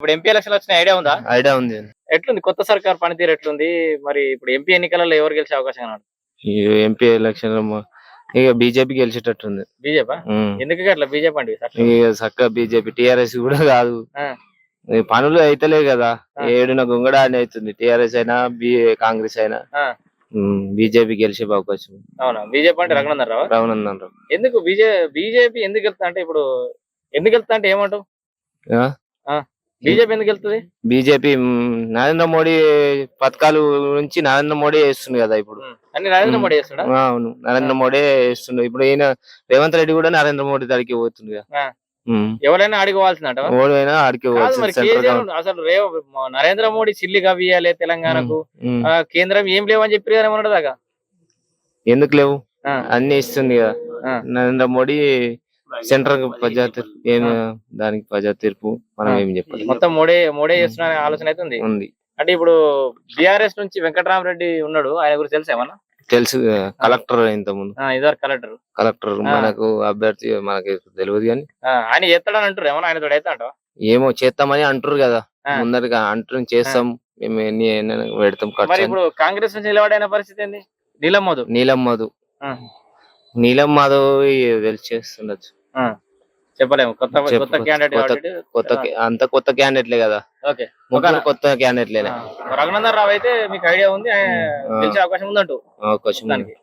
ఇప్పుడు MP election వచ్చిన idea ఉందా? ఐడియా ఉంది. ఎట్లుంది? కొత్త సర్కార్ పనితీరు ఎట్లుంది? మరి ఇప్పుడు ఎంపీ ఎన్నికలలో ఎవరు గెలిచే అవకాశం కనబడు ఎంపీ ఎలక్షన్ ఇక బీజేపీ గెలిచేటట్టుంది. బీజేపీ. ఎందుకు అట్లా బీజేపీ అండి ఇక చక్కగా బీజేపీ టిఆర్ఎస్ కూడా కాదు. ఈ పనులు అయితలే కదా. ఏడున గుంగడ అని అవుతుంది టిఆర్ఎస్ అయినా కాంగ్రెస్ అయినా. బీజేపీ గెలిచే అవకాశం. అవునా? బీజేపీ అంటే రఘునందన్ రావు? రావణందన్ రావు. ఎందుకు? బీజే బీజేపీ ఎందుకు వెళ్తా అంటే ఇప్పుడు ఎందుకు వెళ్తా అంటే ఏమంటావు? బీజేపీ ఎందుకు వెళ్తుంది? బీజేపీ నరేంద్ర మోడీ పథకాలు గురించి నరేంద్ర మోడీ వేస్తుంది కదా ఇప్పుడు. అన్ని నరేంద్ర మోడీ చేస్తాడా ఆ, అవును. నరేంద్ర మోడీ వేస్తుండు. ఇప్పుడు ఈయన రేవంత్ రెడ్డి కూడా నరేంద్ర మోడీ దానికి పోతుంది కదా. ఎవరైనా ఆడిపోవాల్సిందంట మోడీ అయినా ఆడికి కాదు పోవచ్చు. మరి సెంట్రల్ కేసీఆర్ గవర్నమెంట్. అసలు రేవ నరేంద్ర మోడీ చిల్లి కవ్వియాలి తెలంగాణకు. కేంద్రం ఏం లేవని చెప్పి కదా ఏమన్నాడు దాకా ఎందుకు లేవు. అన్ని ఇస్తుంది కదా. నరేంద్ర మోడీ సెంట్రల్ ప్రజా తీర్పు ఏం దానికి ప్రజా తీర్పు మనం. ఏం చెప్పాలి మొత్తం మోడీ మోడీ చేస్తున్న అనే ఆలోచన అయితే ఉంది. ఉంది. అంటే ఇప్పుడు బీఆర్ఎస్ నుంచి వెంకటరామరెడ్డి ఉన్నాడు ఆయన గురించి తెలుసా ఏమన్నా? తెలుసు కలెక్టర్ ఇంత ముందు ఆ, ఇదివరకు కలెక్టర్. కలెక్టర్. మనకు అభ్యర్థి మనకి తెలియదు కానీ. ఆయన చేస్తాడని అంటారు ఏమన్నా? ఆయన తోడు అయితే అంటావా? ఏమో చేస్తామని అంటారు కదా. ముందరగా అంటారు చేస్తాం మేము ఎన్ని పెడతాం ఖర్చు ఇప్పుడు కాంగ్రెస్ నుంచి నిలబడైన పరిస్థితి ఏంది? నీలం మధు. నీలం మధు. ఆ. నీలం మాధవ్ తెలిసి చేస్తుండొచ్చు. చెప్పలేము కొత్త. కొత్త క్యాండిడేట్ కొత్త- అంత కొత్త క్యాండిడేట్లే కదా ఓకే ముగ్గురు కొత్త క్యాండిడేట్లేనే రఘునందన్ రావు అయితే మీకు ఐడియా ఉంది. గెలిచే అవకాశం ఉందంటూ అవకాశం. దానికి.